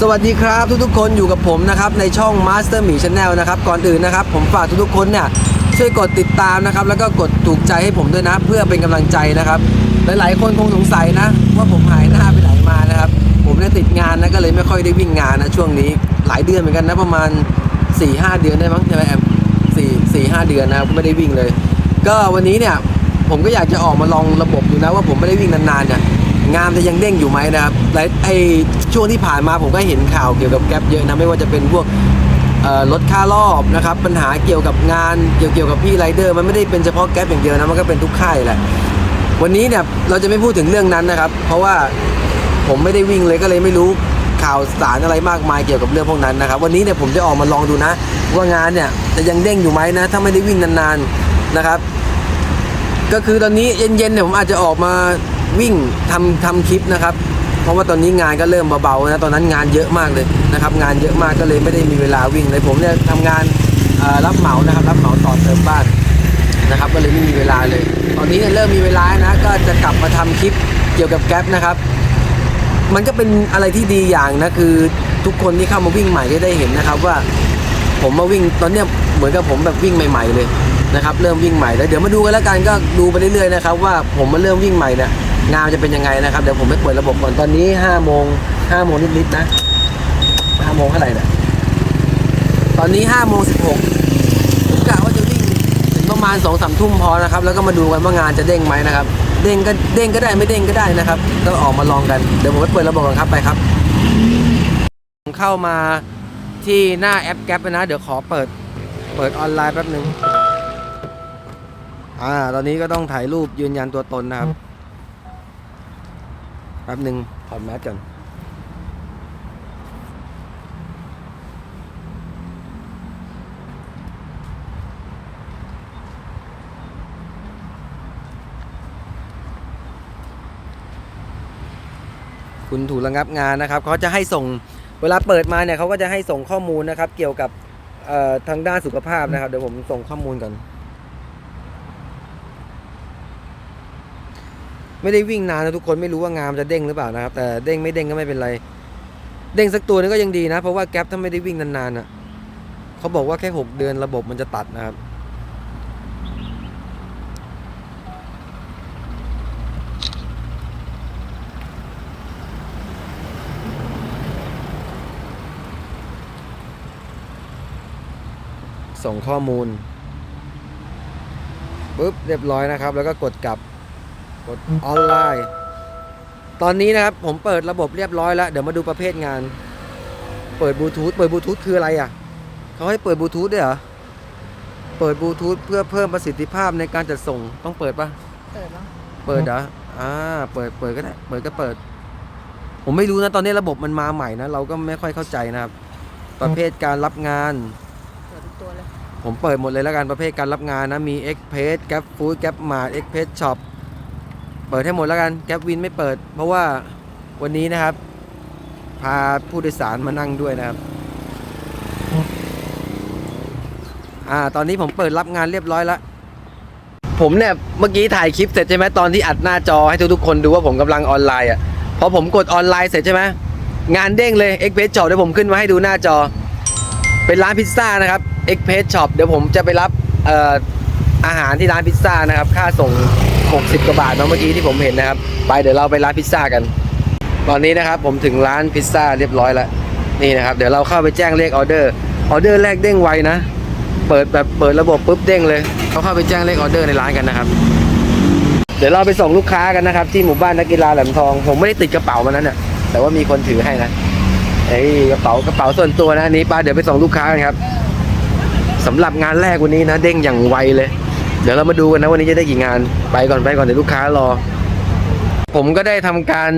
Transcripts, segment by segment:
สวัสดีครับทุกๆคนอยู่กับผมนะครับในช่อง Master หมี Channel นะครับก่อนอื่นนะครับผมฝากทุกๆคนเนี่ยช่วยกดติดตามนะครับแล้วก็กดถูกใจให้ผมด้วยนะ เพื่อเป็นกำลังใจนะครับ หลายๆ คนคงสงสัยนะ ว่าผมหายหน้าไปไหนมานะครับ ผมเนี่ยติดงานนะก็เลยไม่ค่อยได้วิ่งงานนะช่วงนี้หลายเดือนเหมือนกันนะประมาณ4-5เดือนได้มั้งใช่ไหมแอมสี่สี่ห้าเดือนนะครับไม่ได้วิ่งเลย ก็วันนี้เนี่ยผมก็อยากจะออกมาลองระบบดูนะว่าผมไม่ได้วิ่งนานๆเนี่ย งานจะยังเด้งอยู่ไหมนะครับหลายไอช่วงที่ผ่านมาผมก็เห็นข่าวเกี่ยวกับแก๊ปเยอะนะไม่ว่าจะเป็นพวกลดค่ารอบนะครับปัญหาเกี่ยวกับงานเกี่ยวเกี่ยวกับพี่ไรเดอร์มันไม่ได้เป็นเฉพาะแก๊ปอย่างเดียวนะมันก็เป็นทุกค่ายแหละวันนี้เนี่ยเราจะไม่พูดถึงเรื่องนั้นนะครับ เพราะว่าผมไม่ได้วิ่งเลยก็เลยไม่รู้ข่าวสารอะไรมากมายเกี่ยวกับเรื่องพวกนั้นนะครับ วันนี้เนี่ยผมจะออกมาลองดูนะ ว่างานเนี่ยจะยังเด้งอยู่ไหมนะถ้าไม่ได้วิ่งนานๆนะครับ ก็คือตอนนี้เย็นๆเนี่ยผมอาจจะออกมา วิ่งทำทำคลิปนะครับ เพราะว่าตอนนี้งานก็เริ่มเบาๆนะตอนนั้นงานเยอะมากเลยนะครับ งานเยอะมากก็เลยไม่ได้มีเวลาวิ่งเลยผมเนี่ยทำงานรับเหมานะครับ รับเหมาต่อเติมบ้านนะครับ ก็เลยไม่มีเวลาเลย ตอนนี้เริ่มมีเวลานะ ก็จะกลับมาทำคลิปเกี่ยวกับแก๊ปนะครับ มันก็เป็นอะไรที่ดีอย่างนะคือทุกคนที่เข้ามาวิ่งใหม่ก็ได้เห็นนะครับว่า ผมมาวิ่งตอนเนี้ยเหมือนกับผมแบบวิ่งใหม่ ๆ เลยนะครับ เริ่มวิ่งใหม่แล้วเดี๋ยวมาดูกันแล้วกันก็ดูไปเรื่อยๆนะครับว่าผมมาเริ่มวิ่งใหม่เนี่ย งานจะเป็นยังไงนะครับ เดี๋ยวผมไปเปิดระบบก่อนตอนนี้5้าโมงห้าโมงนิดๆนะห้าโมงเท่าไหร่เนี่ยตอนนี้5้าโมงสิบหกผมกะว่าจะวิ่งถึงประมาณ2องสามทุ่มพอนะครับ แล้วก็มาดูกันว่างานจะเด้งไหมนะครับ เด้งก็เด้งก็ได้ไม่เด้งก็ได้นะครับก็ออกมาลองกันเดี๋ยวผมไปเปิดระบบกันครับไปครับผมเข้ามาที่หน้าแอปแก๊ปนะ เดี๋ยวขอเปิดเปิดออนไลน์แป๊บหนึ่งอ่า ตอนนี้ก็ต้องถ่ายรูปยืนยันตัวตนนะครับ แป๊บหนึ่งถอดแมสก่อนคุณถูกระงับงานนะครับเขาจะให้ส่งเวลาเปิดมาเนี่ยเขาก็จะให้ส่งข้อมูลนะครับ เกี่ยวกับเอ่อทางด้านสุขภาพนะครับ เดี๋ยวผมส่งข้อมูลก่อน ไม่ได้วิ่งนานนะทุกคนไม่รู้ว่างามจะเด้งหรือเปล่านะครับ แต่เด้งไม่เด้งก็ไม่เป็นไร เด้งสักตัวนึงก็ยังดีนะ เพราะว่าแก๊ปถ้าไม่ได้วิ่งนานๆอะเขาบอกว่าแค่หกเดือนระบบมันจะตัดนะครับส่งข้อมูลปุ๊บเรียบร้อยนะครับ แล้วก็กดกลับ กดออนไลน์ ตอนนี้นะครับผมเปิดระบบเรียบร้อยแล้ว เดี๋ยวมาดูประเภทงาน เปิดบลูทูธเปิดบลูทูธคืออะไรอะเขาให้เปิดบลูทูธด้วยเหรอ เปิดบลูทูธเพื่อเพิ่มประสิทธิภาพในการจัดส่งต้องเปิดปะเปิดมั้งเปิดเหรออ่าเปิดเปิดก็ได้เปิดก็เปิด ผมไม่รู้นะตอนนี้ระบบมันมาใหม่นะเราก็ไม่ค่อยเข้าใจนะครับ ประเภทการรับงาน เปิดทุกตัวเลย ผมเปิดหมดเลยแล้วกันประเภทการรับงานนะมี e x p r e s s Gap Food Gap Mart e x p r e s s Shop เปิดให้หมดแล้วกัน Gap Win ไม่เปิด เพราะว่าวันนี้นะครับ พาผู้โดยสารมานั่งด้วยนะครับอ่าตอนนี้ผมเปิดรับงานเรียบร้อยแล้ว ผมเนี่ยเมื่อกี้ถ่ายคลิปเสร็จใช่ไหมตอนที่อัดหน้าจอให้ทุกๆคนดูว่าผมกำลังออนไลน์อะพอผมกดออนไลน์เสร็จใช่ไหมงานเด้งเลย e x p r e s s Shop เดี๋ยวผมขึ้นมาให้ดูหน้าจอ เป็นร้านพิซซ่านะครับ e x p r e s s Shop เดี๋ยวผมจะไปรับอออาหารที่ร้านพิซซ่านะครับ ค่าส่ง 60กว่าบาทเนาะเมื่อกี้ที่ผมเห็นนะครับ ไปเดี๋ยวเราไปร้านพิซซ่ากัน ตอนนี้นะครับผมถึงร้านพิซซ่าเรียบร้อยแล้วนี่นะครับเดี๋ยวเราเข้าไปแจ้งเลขออเดอร์ออเดอร์แรกเด้งไวนะเปิดแบบเปิดระบบปุ๊บเด้งเลยเขาเข้าไปแจ้งเลขออเดอร์ในร้านกันนะครับ เดี๋ยวเราไปส่งลูกค้ากันนะครับ ที่หมู่บ้านนักกีฬาแหลมทอง ผมไม่ได้ติดกระเป๋ามานั้นน่ะแต่ว่ามีคนถือให้นะเอ้กระเป๋ากระเป๋าส่วนตัวนะนนี้ป้าเดี๋ยวไปส่งลูกค้ากันครับสำหรับงานแรกวันนี้นะ เด้งอย่างไวเลย เดี๋ยวเรามาดูกันนะวันนี้จะได้กี่งาน ไปก่อนไปก่อนเดี๋ยวลูกค้ารอ ผมก็ได้ทำการ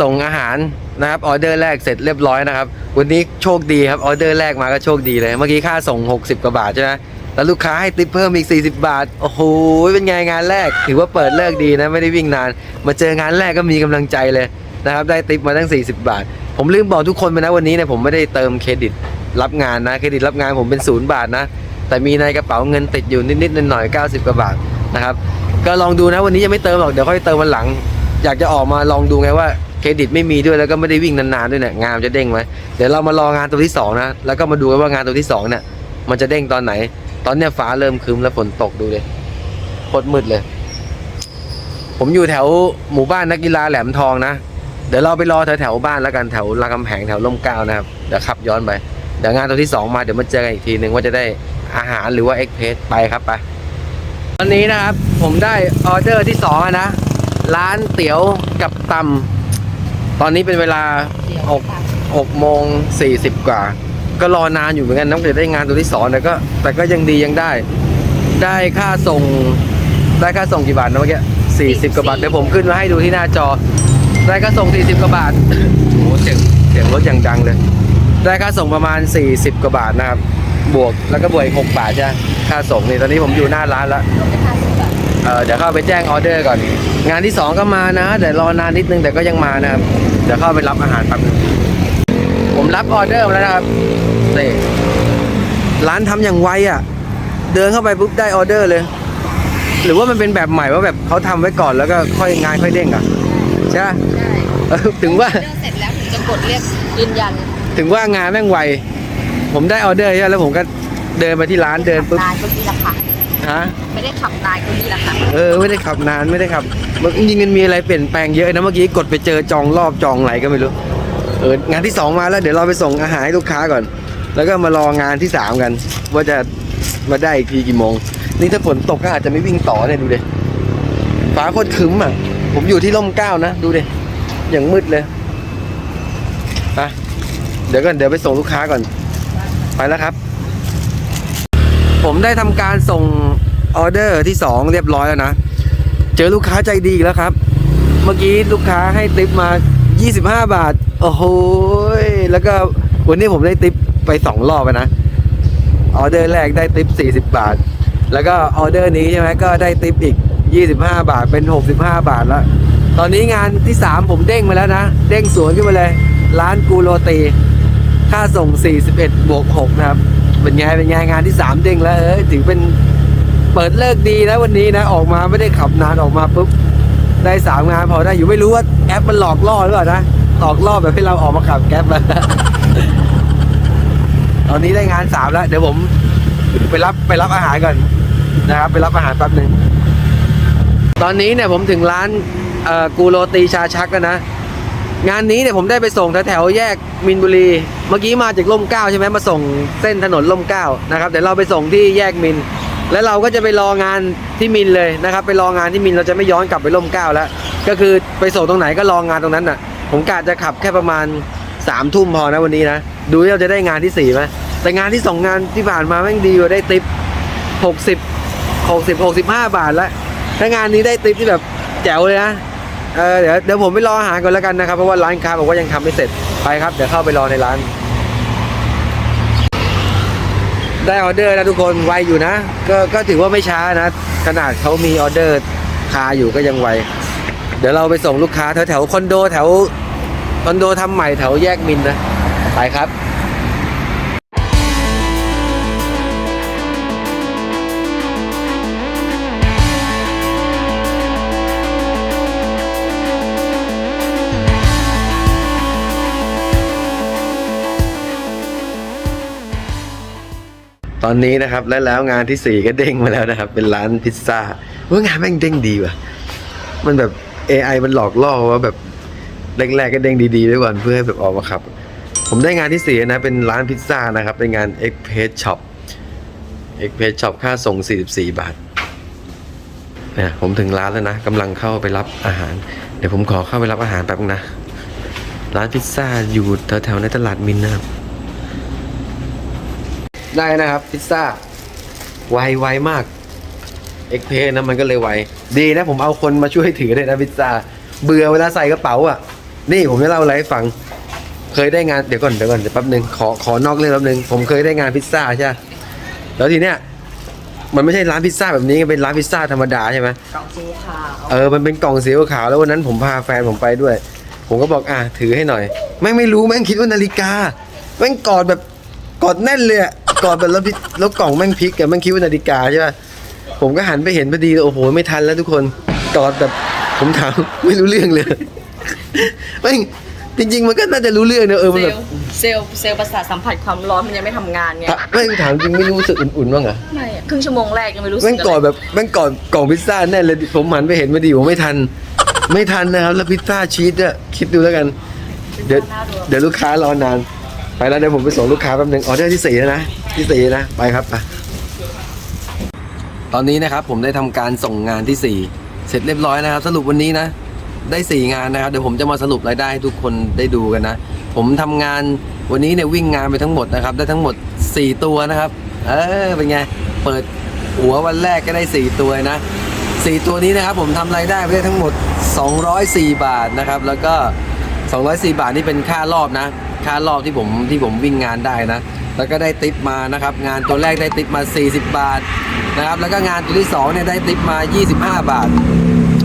ส่งอาหารนะครับออเดอร์แรกเสร็จเรียบร้อยนะครับ วันนี้โชคดีครับออเดอร์แรกมาก็โชคดีเลย เมื่อกี้ค่าส่ง 60 กว่าบาทใช่ไหมแล้วลูกค้าให้ติปเพิ่มอีก 40 บาท โอ้โห เป็นไงงานแรก ถือว่าเปิดเลิกดีนะ ไม่ได้วิ่งนาน มาเจองานแรกก็มีกำลังใจเลยนะครับ ได้ติปมาตั้ง 40 บาท ผมลืมบอกทุกคนไปนะวันนี้เนี่ยผมไม่ได้เติมเครดิตรับงานนะ เครดิตรับงานผมเป็นศูนย์บาทนะ แต่มีในกระเป๋าเงินติดอยู่นิดๆหน่อยๆ90กว่าบาทนะครับ ก็ลองดูนะวันนี้ยังไม่เติมหรอกเดี๋ยวค่อยเติมวันหลัง อยากจะออกมาลองดูไงว่าเครดิตไม่มีด้วยแล้วก็ไม่ได้วิ่งนานๆด้วยเนี่ยงานมันจะเด้งไหมเดี๋ยวเรามารองานตัวที่สองนะแล้วก็มาดูกันว่างานตัวที่สองเนี่ยมันจะเด้งตอนไหน ตอนเนี้ยฟ้าเริ่มครึ้มแล้วฝนตกดูเลยโคตรมืดเลย ผมอยู่แถวหมู่บ้านนักกีฬาแหลมทองนะเดี๋ยวเราไปรอแถวแถวบ้านแล้วกันแถวรามคำแหงแถวร่มเกล้านะครับเดี๋ยวขับย้อนไปเดี๋ยวงานตัวที่สองมาเดี๋ยวมาเจอกันอีกทีหนึ่งว่าจะได้ อาหารหรือว่าเอ็กเพสไปครับไปตอนนี้นะครับผมได้ออเดอร์ที่สองอะนะ ร้านเตี๋ยวกับตำตอนนี้เป็นเวลาเดี๋ยวหกค่ะหกโมงสี่สิบกว่า ก็รอนานอยู่เหมือนกันน้องเดี๋ยวได้งานตัวที่สองแต่ก็แต่ก็ยังดียังได้ ได้ค่าส่งได้ค่าส่งกี่บาทนะเมื่อกี้สี่สิบกว่าบาทเดี๋ยวผมขึ้นมาให้ดูที่หน้าจอ ได้ค่าส่งสี่สิบกว่าบาทโอ้โหเสียงเสียงรถอย่างดังเลย ได้ค่าส่งประมาณ 40 กว่าบาทนะครับ บวกแล้วก็บวกอีก6บาทใช่ไหมค่าส่งนี่ตอนนี้ผมอยู่หน้าร้านแล้วรวมเป็นห้าสิบบาทเออเดี๋ยวเข้าไปแจ้งออเดอร์ก่อน งานที่2ก็มานะแต่รอนานนิดนึงแต่ก็ยังมานะครับเดี๋ยวเข้าไปรับอาหารแป๊บนึงผมรับออเดอร์มาแล้วนะครับนี่ร้านทำอย่างไวอะ เดินเข้าไปปุ๊บได้ออเดอร์เลย หรือว่ามันเป็นแบบใหม่ว่าแบบเขาทำไว้ก่อนแล้วก็ค่อยงานค่อยเด้งอะใช่ปะใช่เออถึงว่าเรื่องเสร็จแล้วถึงจะกดเรียกยืนยัน ถึงว่างานแม่งไว ผมได้ออเดอร์ใช่ไหมแล้วผมก็เดินไปที่ร้านเดินปุ๊บนายก็มีราคาฮะ ไม่ได้ขับนายก็มีราคาเออไม่ได้ขับนานไม่ได้ขับมันจริงๆมันมีอะไรเปลี่ยนแปลงเยอะนะเมื่อกี้กดไปเจอจองรอบจองไหลก็ไม่รู้เอองานที่สองมาแล้วเดี๋ยวเราไปส่งอาหารให้ลูกค้าก่อน แล้วก็มารองานที่สามกัน ว่าจะมาได้อีกทีกี่โมง นี่ถ้าฝนตกก็อาจจะไม่วิ่งต่อเนี่ยดูดิฟ้าโคตรครึ้มอะ ผมอยู่ที่ร่มเกล้านะดูดิอย่างมืดเลยไปเดี๋ยวก่อนเดี๋ยวไปส่งลูกค้าก่อน ไปแล้วครับ ผมได้ทำการส่งออเดอร์ที่ 2 เรียบร้อยแล้วนะ เจอลูกค้าใจดีแล้วครับ เมื่อกี้ลูกค้าให้ติปมา 25 บาท โอ้โห แล้วก็วันนี้ผมได้ติปไป 2 รอบนะ ออเดอร์แรกได้ติป40 บาท แล้วก็ออเดอร์นี้ใช่ไหมก็ได้ติปอีก 25 บาทเป็น 65 บาทแล้ว ตอนนี้งานที่ 3 ผมเด้งมาแล้วนะ เด้งสวนขึ้นมาเลย ร้านกูโรตี ค่าส่ง 41 บวก 6 นะครับ เป็นไง เป็นไงงานที่ 3 เด้งแล้ว เออถือเป็นเปิดเลิกดีนะวันนี้นะ ออกมาไม่ได้ขับนานออกมาปุ๊บ ได้ 3 งานพอได้อยู่ไม่รู้ว่าแอปมันหลอกล่อหรือเปล่านะ หลอกล่อแบบให้เราออกมาขับแก๊ปมาตอนนี้ได้งาน 3 แล้ว เดี๋ยวผมไปรับไปรับอาหารก่อนนะครับ ไปรับอาหารแป๊บหนึ่งตอนนี้เนี่ยผมถึงร้านกูโรตีชาชักแล้วนะ งานนี้เนี่ยผมได้ไปส่งแถวๆแยกมินบุรี เมื่อกี้มาจากล่มเก้าใช่ไหมมาส่งเส้นถนนล่มเก้านะครับเดี๋ยวเราไปส่งที่แยกมิน แล้วเราก็จะไปรองานที่มินเลยนะครับ ไปรองานที่มินเราจะไม่ย้อนกลับไปล่มเก้าแล้ว ก็คือไปส่งตรงไหนก็รองานตรงนั้นน่ะ ผมกะจะขับแค่ประมาณสามทุ่มพอนะวันนี้นะ ดูว่าเราจะได้งานที่สี่ไหมแต่งานที่สองงานที่ผ่านมาแม่งดีกว่าได้ติปหกสิบหกสิบหกสิบห้าบาทแล้วถ้างานนี้ได้ติปที่แบบแจ๋วเลยนะ เออเดี๋ยวเดี๋ยวผมไปรออาหารก่อนแล้วกันนะครับ เพราะว่าร้านค้าบอกว่ายังทำไม่เสร็จไปครับเดี๋ยวเข้าไปรอในร้าน ได้ออเดอร์แล้วทุกคนไวอยู่นะ ก็ก็ถือว่าไม่ช้านะ ขนาดเขามีออเดอร์คาอยู่ก็ยังไว เดี๋ยวเราไปส่งลูกค้าแถวแถวคอนโดแถวคอนโดทำใหม่แถวแยกมินนะไปครับ ตอนนี้นะครับและแล้วงานที่สี่ก็เด้งมาแล้วนะครับ เป็นร้านพิซซ่าว่างานแม่งเด้งดีว่ะ มันแบบ AI มันหลอกล่อว่าแบบแรกๆก็เด้งดีๆไว้ก่อนเพื่อให้แบบออกมาขับ ผมได้งานที่สี่นะ เป็นร้านพิซซ่านะครับ เป็นงาน Express Shop Express Shop ค่าส่ง 44 บาทเนี่ยผมถึงร้านแล้วนะกำลังเข้าไปรับอาหาร เดี๋ยวผมขอเข้าไปรับอาหารแป๊บนึงนะ ร้านพิซซ่าอยู่แถวๆในตลาดมินนะครับ ได้นะครับพิซซ่าไวไวมากเอ็กเพนะมันก็เลยไวดีนะผมเอาคนมาช่วยถือเลยนะพิซซ่าเบื่อเวลาใส่กระเป๋าอะ นี่ผมจะเล่าอะไรให้ฟัง เคยได้งานเดี๋ยวก่อนเดี๋ยวก่อนเดี๋ยวแป๊บนึงขอขอนอกเรื่องแป๊บนึงผมเคยได้งานพิซซ่าใช่ปะแล้วทีเนี้ยมันไม่ใช่ร้านพิซซ่าแบบนี้เป็นร้านพิซซ่าธรรมดาใช่ไหมกล่องสีขาวเออมันเป็นกล่องสีขาวๆแล้ววันนั้นผมพาแฟนผมไปด้วย ผมก็บอกอะถือให้หน่อยแม่งไม่รู้แม่งคิดว่านาฬิกาแม่งกอดแบบกอดแน่นเลยอะ กอดแบบแล้วพิแล้วกล่องแม่งพลิกอะแม่งคิดว่านาฬิกาใช่ป่ะผมก็หันไปเห็นพอดีโอ้โหไม่ทันแล้วทุกคนกอดแบบผมถามไม่รู้เรื่องเลยไม่จริง ๆ มันก็น่าจะรู้เรื่องเนอะเออเซมันลแบบล์เซลล์เซลล์ประสาทสัมผัสความร้อนมันยังไม่ทำงานไงถ้าไม่ถามจริงไม่รู้สึกอุ่นๆบ้างเหรอ ไม่อะครึ่งชั่วโมงแรกยังไม่รู้สึกแม่งอะไรก่อนแบบแม่งก่อนกล่องพิซซ่าแน่เลยผมหันไปเห็นมาดีผมไม่ทัน ไม่ทันนะครับ แล้วพิซซ่าชีสอะคิดดูแล้วกัน เดี๋ยวเดี๋ยวลูกค้ารอนาน ไปแล้วเดี๋ยวผมไปส่งลูกค้าแป๊บนึงออเดอร์ที่สี่แล้วนะ ที่สี่นะ ไปครับไปตอนนี้นะครับผมได้ทำการส่งงานที่สี่เสร็จเรียบร้อยนะครับ สรุปวันนี้นะ ได้สี่งานนะครับ เดี๋ยวผมจะมาสรุปรายได้ให้ทุกคนได้ดูกันนะ ผมทำงานวันนี้เนี่ยวิ่งงานไปทั้งหมดนะครับ ได้ทั้งหมด 4 ตัวนะครับ เออเป็นไง เปิดหัววันแรกก็ได้ 4 ตัวนะ 4 ตัวนี้นะครับ ผมทำรายได้ไปได้ทั้งหมด 204 บาทนะครับ แล้วก็ 204 บาทนี่เป็นค่ารอบนะ ค่ารอบที่ผมที่ผมวิ่งงานได้นะ แล้วก็ได้ติปมานะครับ งานตัวแรกได้ติปมา 40 บาทนะครับ แล้วก็งานตัวที่2เนี่ยได้ติปมา 25 บาท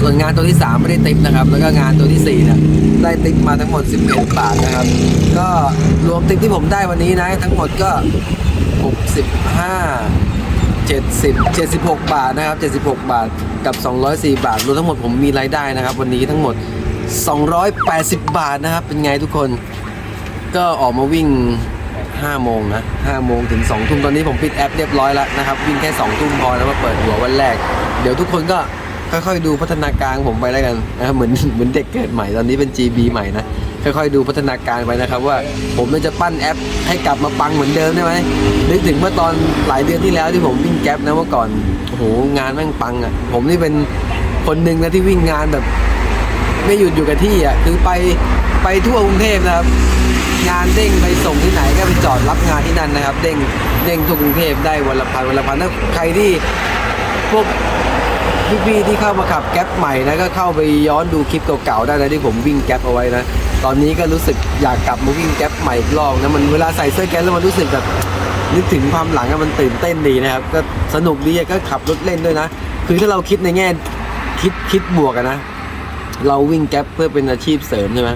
ส่วนงานตัวที่ 3 ไม่ได้ติปนะครับ แล้วก็งานตัวที่4เนี่ยได้ติปมาทั้งหมด 11 บาทนะครับ ก็รวมติปที่ผมได้วันนี้นะ ทั้งหมดก็ 65 70 76 บาทนะครับ 76 บาทกับ 204 บาทรวมทั้งหมดผมมีรายได้นะครับ วันนี้ทั้งหมด 280 บาทนะครับ เป็นไงทุกคน ก็ออกมาวิ่ง 5โมงนะ5โมงถึง2ทุ่มตอนนี้ผมปิดแอปเรียบร้อยแล้วนะครับวิ่งแค่2ทุ่มพอแล้วมาเปิดหัววันแรก เดี๋ยวทุกคนก็ค่อยๆดูพัฒนาการผมไปแล้วกันนะครับเหมือนเหมือนเด็กเกิดใหม่ตอนนี้เป็น GB ใหม่นะค่อยๆดูพัฒนาการไปนะครับว่าผมจะปั้นแอปให้กลับมาปังเหมือนเดิมได้ไหมนึกถึงเมื่อตอนหลายเดือนที่แล้วที่ผมวิ่งแก๊ปนะเมื่อก่อนโอ้โหงานแม่งปังอะผมนี่เป็นคนหนึ่งนะที่วิ่งงานแบบ ไม่หยุดอยู่กับที่อะคือไปไปทั่วกรุงเทพนะครับ งานเด้งไปส่งที่ไหนก็ไปจอดรับงานที่นั่นนะครับ เด้งเด้งทั่วกรุงเทพได้วันละพันวันละพันถ้าใครที่พวกพี่ๆที่เข้ามาขับแก๊ปใหม่นะก็เข้าไปย้อนดูคลิปเก่าๆได้นะที่ผมวิ่งแก๊ปเอาไว้นะตอนนี้ก็รู้สึกอยากกลับมาวิ่งแก๊ปใหม่อีกรอบนะมันเวลาใส่เสื้อแก๊ปแล้วมันรู้สึกแบบนึกถึงความหลังมันตื่นเต้นดีนะครับ ก็สนุกดีก็ขับรถเล่นด้วยนะ คือถ้าเราคิดในแง่คิดคิดบวกนะ เราวิ่งแก๊ปเพื่อเป็นอาชีพเสริมใช่ไหม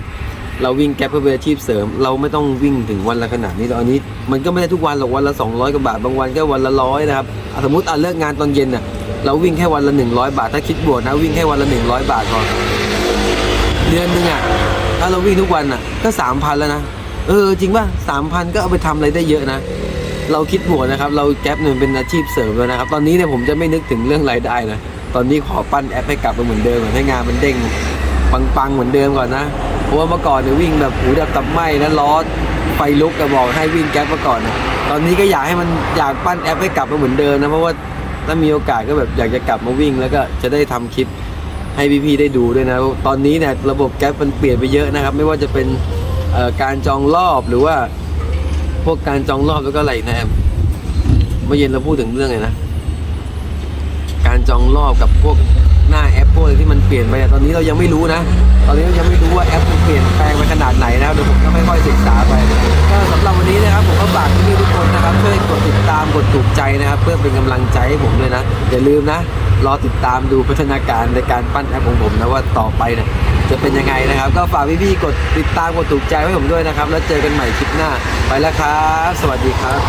เราวิ่งแก๊ปเพื่อเป็นอาชีพเสริม เราไม่ต้องวิ่งถึงวันละขนาดนี้ตอนนี้ มันก็ไม่ได้ทุกวันหรอกวันละ 200กว่าบาทบางวันก็วันละร้อยนะครับสมมติอะเลิกงานตอนเย็นน่ะเราวิ่งแค่วันละ 100 บาท ถ้าคิดบวกนะวิ่งแค่วันละ 100 บาทพอเดือนหนึ่งอะถ้าเราวิ่งทุกวันอะก็3,000แล้วนะเออจริงป่ะ3,000ก็เอาไปทำอะไรได้เยอะนะเราคิดบวกนะครับเราแก๊ปเนี่ยเป็นอาชีพเสริมแล้วนะครับ ตอนนี้เนี่ยผมจะไม่นึกถึงเรื่องรายได้นะตอนนี้ขอปั้นแอปให้กลับมาเหมือนเดิมให้งานมันเด้ง ปังๆเหมือนเดิมก่อนนะ เพราะว่าเมื่อก่อนเนี่ยวิ่งแบบหูดับตับไหม้นะล้อไฟลุกก็บอกให้วิ่งแก๊ปมาก่อนนะตอนนี้ก็อยากให้มันอยากปั้นแอปให้กลับมาเหมือนเดิมนะเพราะว่าถ้ามีโอกาสก็แบบอยากจะกลับมาวิ่ง แล้วก็จะได้ทำคลิปให้พี่ๆได้ดูด้วยนะ ตอนนี้เนี่ยระบบแก๊ปมันเปลี่ยนไปเยอะนะครับ ไม่ว่าจะเป็นการจองรอบหรือว่า พวกการจองรอบแล้วก็อะไรนะแอมเมื่อเย็นเราพูดถึงเรื่องอะไรนะ การจองรอบกับพวกหน้าแอ ปพวกอะไรที่มันเปลี่ยนไปอะตอนนี้เรายังไม่รู้นะ ตอนนี้เรายังไม่รู้ว่าแอปมันเปลี่ยนแปลงไปขนาดไหนนะครับเดี๋ยวผมก็ไม่ค่อยศึกษาไปก็สำหรับวันนี้นะครับผมก็ฝากพี่ๆทุกคนนะครับช่วยกดติดตามกดถูกใจนะครับ เพื่อเป็นกำลังใจให้ผมด้วยนะอย่าลืมนะรอติดตามดูพัฒนาการในการปั้นแอปของผมนะว่าต่อไปเนี่ยจะเป็นยังไงนะครับ ก็ฝากพี่ๆกดติดตามกดถูกใจให้ผมด้วยนะครับ แล้วเจอกันใหม่คลิปหน้าไปแล้วครับ สวัสดีครับ